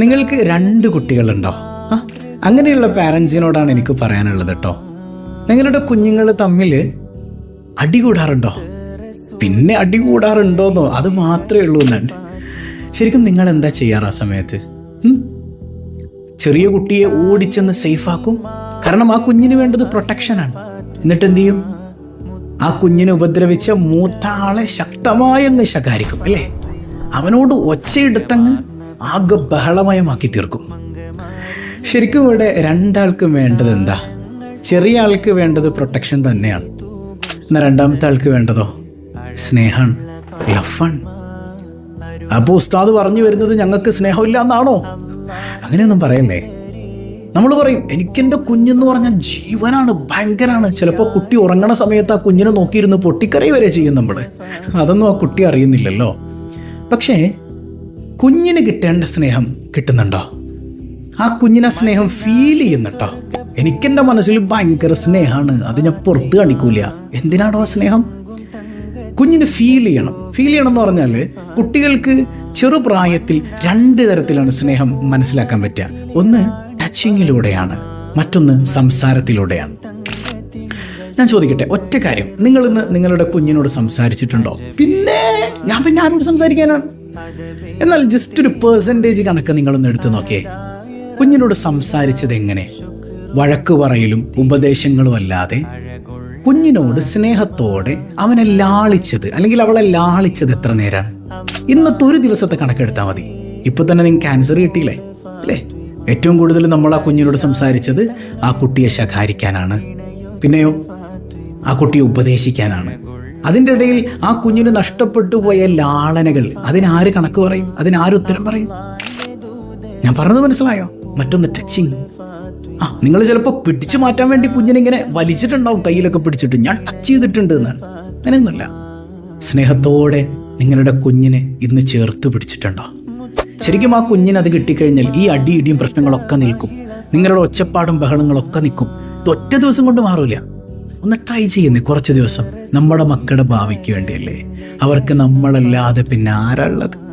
നിങ്ങൾക്ക് രണ്ട് കുട്ടികളുണ്ടോ? ആ അങ്ങനെയുള്ള പാരൻസിനോടാണ് എനിക്ക് പറയാനുള്ളത് കേട്ടോ നിങ്ങളുടെ കുഞ്ഞുങ്ങൾ തമ്മിൽ അടി കൂടാറുണ്ടോ പിന്നെ അടി കൂടാറുണ്ടോന്നോ അത് മാത്രമേ ഉള്ളൂ എന്നാണ്. ശരിക്കും നിങ്ങൾ എന്താ ചെയ്യാറ് ആ സമയത്ത്? ചെറിയ കുട്ടിയെ ഓടിച്ചെന്ന് സേഫാക്കും? കാരണം ആ കുഞ്ഞിന് വേണ്ടത് പ്രൊട്ടക്ഷനാണ് എന്നിട്ട് എന്ത് ചെയ്യും ആ കുഞ്ഞിനെ ഉപദ്രവിച്ച മൂത്ത ആളെ ശക്തമായി അങ്ങ് ശകാരിക്കും അല്ലേ? അവനോട് ഒച്ചയെടുത്തങ്ങ് ആകെ ബഹളമയമാക്കി തീർക്കും. ശരിക്കും ഇവിടെ രണ്ടാൾക്കും വേണ്ടത് എന്താ? ചെറിയ ആൾക്ക് വേണ്ടത് പ്രൊട്ടക്ഷൻ തന്നെയാണ്. എന്നാൽ രണ്ടാമത്തെ ആൾക്ക് വേണ്ടതോ? സ്നേഹമാണ് ലഫാണ് അപ്പോൾ ഉസ്താദ് പറഞ്ഞു വരുന്നത് ഞങ്ങൾക്ക് സ്നേഹമില്ല എന്നാണോ അങ്ങനെയൊന്നും പറയല്ലേ? നമ്മൾ പറയും എനിക്കെന്റെ കുഞ്ഞെന്ന് പറഞ്ഞാൽ ജീവനാണ് ഭയങ്കരമാണ് ചിലപ്പോൾ കുട്ടി ഉറങ്ങണ സമയത്ത് ആ കുഞ്ഞിനെ നോക്കിയിരുന്ന് പൊട്ടിക്കറി വരെ ചെയ്യും നമ്മൾ അതൊന്നും ആ കുട്ടി അറിയുന്നില്ലല്ലോ. പക്ഷേ കുഞ്ഞിന് കിട്ടേണ്ട സ്നേഹം കിട്ടുന്നുണ്ടോ? ആ കുഞ്ഞിനെ സ്നേഹം ഫീൽ ചെയ്യുന്നുണ്ടോ? എനിക്കെന്റെ മനസ്സിൽ ഭയങ്കര സ്നേഹമാണ്. അത് ഞാൻ പുറത്ത് കാണിക്കൂല. എന്തിനാണോ ആ സ്നേഹം? കുഞ്ഞിന് ഫീൽ ചെയ്യണം. ഫീൽ ചെയ്യണം എന്ന് പറഞ്ഞാൽ കുട്ടികൾക്ക് ചെറുപ്രായത്തിൽ രണ്ട് തരത്തിലാണ് സ്നേഹം മനസ്സിലാക്കാൻ പറ്റുക. ഒന്ന് ടച്ചിങ്ങിലൂടെയാണ് മറ്റൊന്ന് സംസാരത്തിലൂടെയാണ്. ഞാൻ ചോദിക്കട്ടെ ഒറ്റ കാര്യം. നിങ്ങൾ ഇന്ന് നിങ്ങളുടെ കുഞ്ഞിനോട് സംസാരിച്ചിട്ടുണ്ടോ? പിന്നെ ഞാൻ പിന്നെ ആരോട് സംസാരിക്കാനാണ്. എന്നാൽ ജസ്റ്റ് ഒരു പേഴ്സന്റേജ് കണക്ക് നിങ്ങളൊന്ന് എടുത്തു നോക്കിയേ. കുഞ്ഞിനോട് സംസാരിച്ചത് എങ്ങനെ വഴക്ക് പറയലും ഉപദേശങ്ങളും അല്ലാതെ കുഞ്ഞിനോട് സ്നേഹത്തോടെ അവനെ ലാളിച്ചത് അല്ലെങ്കിൽ അവളെ ലാളിച്ചത് എത്ര നേരാണ്? ഇന്നത്തെ ഒരു ദിവസത്തെ കണക്കെടുത്താൽ മതി. ഇപ്പൊ തന്നെ നിങ്ങൾക്ക് ക്യാൻസർ കിട്ടിയില്ലേ? അല്ലേ? ഏറ്റവും കൂടുതൽ നമ്മൾ ആ കുഞ്ഞിനോട് സംസാരിച്ചത് ആ കുട്ടിയെ ശകാരിക്കാനാണ്. പിന്നെയോ? ആ കുട്ടിയെ ഉപദേശിക്കാനാണ്. അതിന്റെ ഇടയിൽ ആ കുഞ്ഞിന് നഷ്ടപ്പെട്ടു പോയ ലാളനകൾ. അതിനാര് കണക്ക് പറയും? അതിനാര് ഉത്തരം പറയും? ഞാൻ പറഞ്ഞത് മനസ്സിലായോ? മറ്റൊന്ന് ടച്ചിങ് ആ നിങ്ങൾ ചിലപ്പോൾ പിടിച്ചു മാറ്റാൻ വേണ്ടി കുഞ്ഞിനിങ്ങനെ വലിച്ചിട്ടുണ്ടാവും കയ്യിലൊക്കെ പിടിച്ചിട്ട്. ഞാൻ ടച്ച് ചെയ്തിട്ടുണ്ട് എന്നാണ്. അങ്ങനെയൊന്നുമില്ല. സ്നേഹത്തോടെ നിങ്ങളുടെ കുഞ്ഞിനെ ഇന്ന് ചേർത്ത് പിടിച്ചിട്ടുണ്ടോ? ശരിക്കും ആ കുഞ്ഞിന് അത് കിട്ടിക്കഴിഞ്ഞാൽ ഈ അടി ഇടിയും പ്രശ്നങ്ങളൊക്കെ നിൽക്കും. നിങ്ങളുടെ ഒച്ചപ്പാടും ബഹളങ്ങളൊക്കെ നിൽക്കും. ഇത് ഒറ്റ ദിവസം കൊണ്ട് മാറൂല. ഒന്ന് ട്രൈ ചെയ്യുന്നേ കുറച്ച് ദിവസം. നമ്മുടെ മക്കളുടെ ഭാവിക്ക് വേണ്ടിയല്ലേ? അവർക്ക് നമ്മളല്ലാതെ പിന്നെ ആരാ ഉള്ളത്?